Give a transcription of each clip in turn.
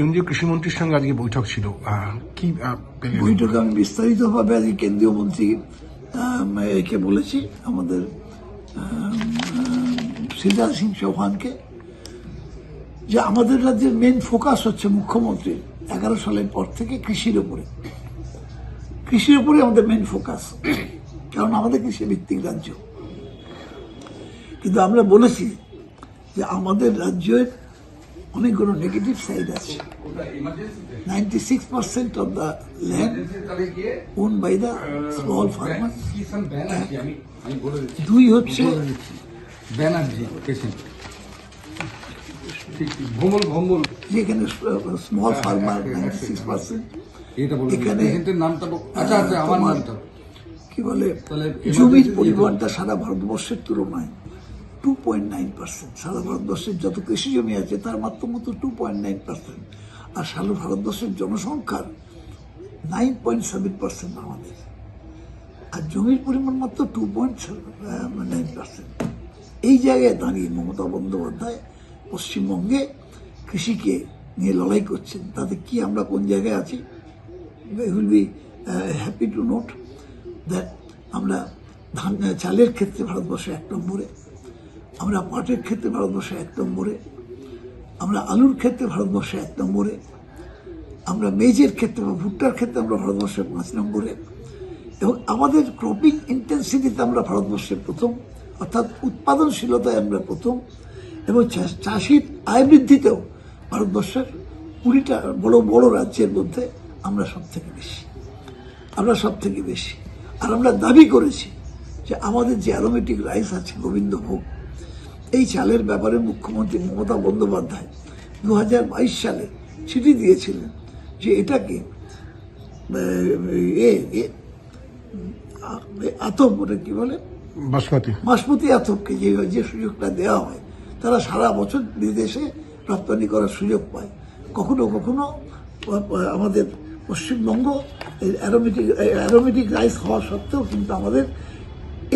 কেন্দ্রীয় কৃষিমন্ত্রীর সঙ্গে আজকে বৈঠক ছিল। কি বৈঠকে আমি বিস্তারিতভাবে আজকে কেন্দ্রীয় মন্ত্রী একে বলেছি, আমাদের শিবরাজ সিং চৌহানকে, যে আমাদের রাজ্যের মেন ফোকাস হচ্ছে মুখ্যমন্ত্রী, এগারো সালের পর থেকে কৃষির উপরে। কৃষির উপরে আমাদের মেন ফোকাস কারণ আমাদের কৃষি ভিত্তিক রাজ্য। কিন্তু আমরা বলেছি যে আমাদের রাজ্যের অনেকগুলো নেগেটিভ সাইড আছে। 96% of the land owned by the small farmers. দুই হচ্ছে ব্যানার্জি ভোমল ভোমল। যেখানে small farmer ninety six percent এখানে- নামটা আচ্ছা আচ্ছা আমার নামটা। কি বলে? জমির পরিমাণটা সারা ভারতবর্ষের তুলনায় টু পয়েন্ট নাইন পার্সেন্ট সারা ভারতবর্ষের যত কৃষি জমি আছে, তার মাত্র মতো টু পয়েন্ট নাইন পার্সেন্ট আর সারা ভারতবর্ষের জনসংখ্যার নাইন পয়েন্ট সেভেন পার্সেন্ট আমাদের। আর জমির পরিমাণ মাত্র টু পয়েন্ট নাইন পার্সেন্ট এই জায়গায় দাঁড়িয়ে মমতা বন্দ্যোপাধ্যায় পশ্চিমবঙ্গে কৃষিকে নিয়ে লড়াই করছেন। তাতে কি আমরা কোন জায়গায় আছি? Will be happy to note that আমরা ধান, চালের ক্ষেত্রে ভারতবর্ষে এক নম্বরে। আমরা পাটের ক্ষেত্রে ভারতবর্ষে এক নম্বরে, আমরা আলুর ক্ষেত্রে ভারতবর্ষে এক নম্বরে, আমরা মেজের ক্ষেত্রে বা ভুট্টার ক্ষেত্রে আমরা ভারতবর্ষে পাঁচ নম্বরে, এবং আমাদের ক্রপিং ইন্টেন্সিটিতে আমরা ভারতবর্ষের প্রথম, অর্থাৎ উৎপাদনশীলতায় আমরা প্রথম, এবং চাষির আয় বৃদ্ধিতেও ভারতবর্ষের কুড়িটা বড় বড় রাজ্যের মধ্যে আমরা সব থেকে বেশি। আমরা সব থেকে বেশি। আর আমরা দাবি করেছি যে আমাদের যে অ্যারোমেটিক রাইস আছে, গোবিন্দভোগ এই চালের ব্যাপারে মুখ্যমন্ত্রী মমতা বন্দ্যোপাধ্যায় দু হাজার বাইশ সালে চিঠি দিয়েছিলেন যে এটাকে এ আতপ ওটা কি বলে? বাসমতি। বাসমতি আতপকে যে যে সুযোগটা দেওয়া হয় তারা সারা বছর বিদেশে রপ্তানি করার সুযোগ পায়। কখনো কখনো আমাদের পশ্চিমবঙ্গ অ্যারোমেটিক অ্যারোমেটিক রাইস হওয়া সত্ত্বেও কিন্তু আমাদের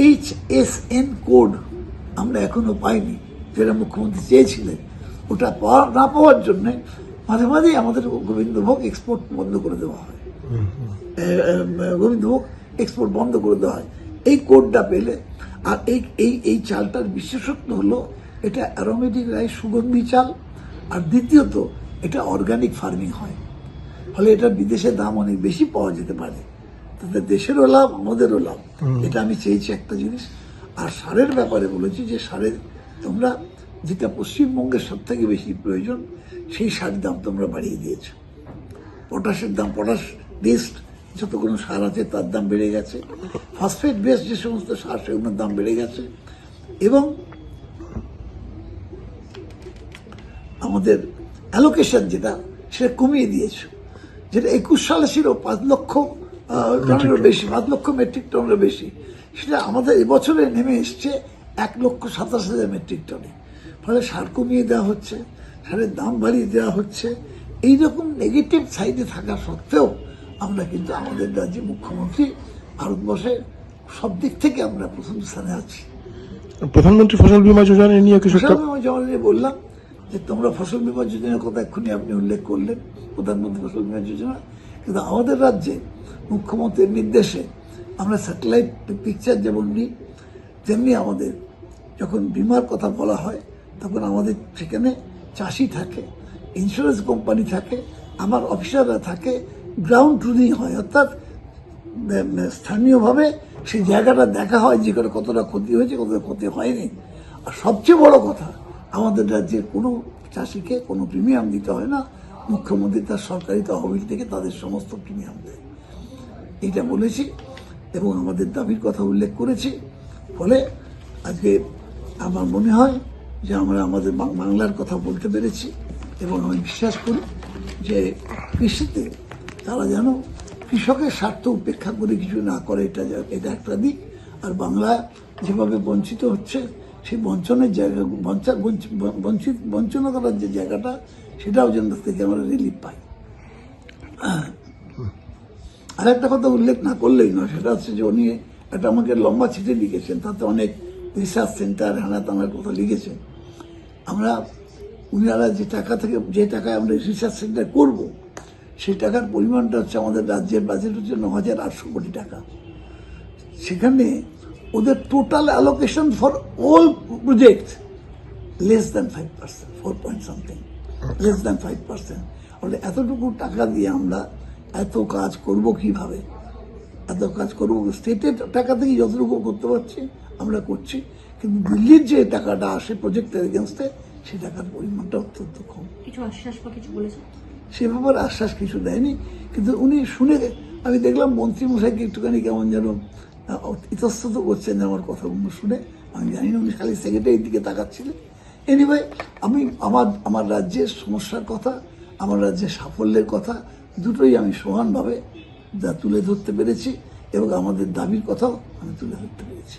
এইচ এস এন কোড আমরা এখনও পাইনি। যেটা মুখ্যমন্ত্রী চেয়েছিলেন ওটা পাওয়া না পাওয়ার জন্যে মাঝে মাঝেই আমাদের গোবিন্দভোগ এক্সপোর্ট বন্ধ করে দেওয়া হয়। গোবিন্দভোগ এক্সপোর্ট বন্ধ করে দেওয়া হয়। এই কোডটা পেলে আর এই এই এই চালটার বিশেষত্ব হলো এটা অ্যারোমেটিক রাইস সুগন্ধি চাল আর দ্বিতীয়ত এটা অর্গানিক ফার্মিং হয়। ফলে এটা বিদেশে দাম অনেক বেশি পাওয়া যেতে পারে। তাতে দেশেরও লাভ আমাদেরও লাভ। এটা আমি চেয়েছি একটা জিনিস। আর সারের ব্যাপারে বলেছি যে সারের তোমরা যেটা পশ্চিমবঙ্গের সব থেকে বেশি প্রয়োজন, সেই সারের দাম তোমরা বাড়িয়ে দিয়েছ। পটাশের দাম, পটাশ বেস্ট যত কোনো সার আছে তার দাম বেড়ে গেছে। ফসফেট বেসড যে সমস্ত সার, সেগুলোর দাম বেড়ে গেছে। এবং আমাদের অ্যালোকেশন যেটা, সেটা কমিয়ে দিয়েছে। যেটা একুশ সালে ছিল পাঁচ লক্ষ টনেরও বেশি, পাঁচ লক্ষ মেট্রিক টনেরও বেশি। সেটা আমাদের এবছরে নেমে এসছে এক লক্ষ সাতাশ হাজার মেট্রিক টনে। ফলে সার কমিয়ে দেওয়া হচ্ছে সারের দাম বাড়িয়ে দেওয়া হচ্ছে। এই রকম নেগেটিভ সাইডে থাকা সত্ত্বেও আমরা কিন্তু আমাদের রাজ্যে মুখ্যমন্ত্রী ভারতবর্ষের সব দিক থেকে আমরা প্রথম স্থানে আছি। প্রধানমন্ত্রী ফসল বীমা যোজনা নিয়ে কিছু ফসল বীমা যেমন যে বললাম যে তোমরা ফসল বীমা যোজনার কথা এক্ষুনি আপনি উল্লেখ করলেন প্রধানমন্ত্রী ফসল বীমা যোজনা। কিন্তু আমাদের রাজ্যে মুখ্যমন্ত্রীর নির্দেশে আমরা স্যাটেলাইট পিকচার যেমন নিই, তেমনি আমাদের যখন বিমার কথা বলা হয়, তখন আমাদের সেখানে চাষি থাকে ইন্স্যুরেন্স কোম্পানি থাকে, আমার অফিসাররা থাকে গ্রাউন্ড ট্রুদিং হয়, অর্থাৎ স্থানীয়ভাবে সেই জায়গাটা দেখা হয় যে করে কতটা ক্ষতি হয়েছে, কতটা ক্ষতি হয়নি। আর সবচেয়ে বড় কথা, আমাদের রাজ্যের কোনো চাষিকে কোনো প্রিমিয়াম দিতে হয় না, মুখ্যমন্ত্রী তার সরকারি তহবিল থেকে তাদের সমস্ত প্রিমিয়াম দেয়। এটা বলেছি। এবং আমাদের দাবির কথা উল্লেখ করেছি। ফলে আজকে আমার মনে হয় যে আমরা আমাদের বাংলার কথা বলতে পেরেছি এবং আমি বিশ্বাস করি যে কৃষিতে তারা যেন কৃষকের স্বার্থ উপেক্ষা করে কিছু না করে, এটা এটা একটা দিক। আর বাংলা যেভাবে বঞ্চিত হচ্ছে, সেই বঞ্চনের জায়গা, বঞ্চা- বঞ্চ- বঞ্চিত বঞ্চনা করার যে জায়গাটা, সেটাও যেন থেকে আমরা রিলিফ পাই। আর একটা কথা উল্লেখ না করলেই নয়, সেটা হচ্ছে যে উনি একটা আমাকে লম্বা চিঠি লিখেছেন, তাতে অনেক রিসার্চ সেন্টার হ্যানা তানার কথা লিখেছেন। আমরা, উনারা যে টাকা থেকে, যে টাকায় আমরা রিসার্চ সেন্টার করব, সেই টাকার পরিমাণটা হচ্ছে আমাদের রাজ্যের বাজেট হচ্ছে ন হাজার আটশো কোটি টাকা। সেখানে ওদের total allocation for all project less than five percent four point something less than five percent এতটুকু টাকা দিয়ে আমরা এত কাজ করব কীভাবে? এত কাজ করব স্টেটের টাকা থেকে যতটুকু করতে পারছি আমরা করছি। কিন্তু দিল্লির যে টাকাটা আসে প্রজেক্টের এগেনস্টে সেই টাকার পরিমাণটা অত্যন্ত কম। কিছু আশ্বাস বা কিছু বলেছে সে ব্যাপারে আশ্বাস কিছু দেয়নি। কিন্তু উনি শুনে আমি দেখলাম মন্ত্রী মশাইকে একটুখানি কেমন যেন ইতস্তত করছেন আমার কথাগুলো শুনে। আমি জানি না উনি খালি সেক্রেটারির দিকে তাকাচ্ছিলেন। এনিওয়ে আমি আমার আমার রাজ্যের সমস্যার কথা আমার রাজ্যের সাফল্যের কথা দুটোই আমি সমানভাবে যা তুলে ধরতে পেরেছি এবং আমাদের দাবির কথাও আমি তুলে ধরতে পেরেছি।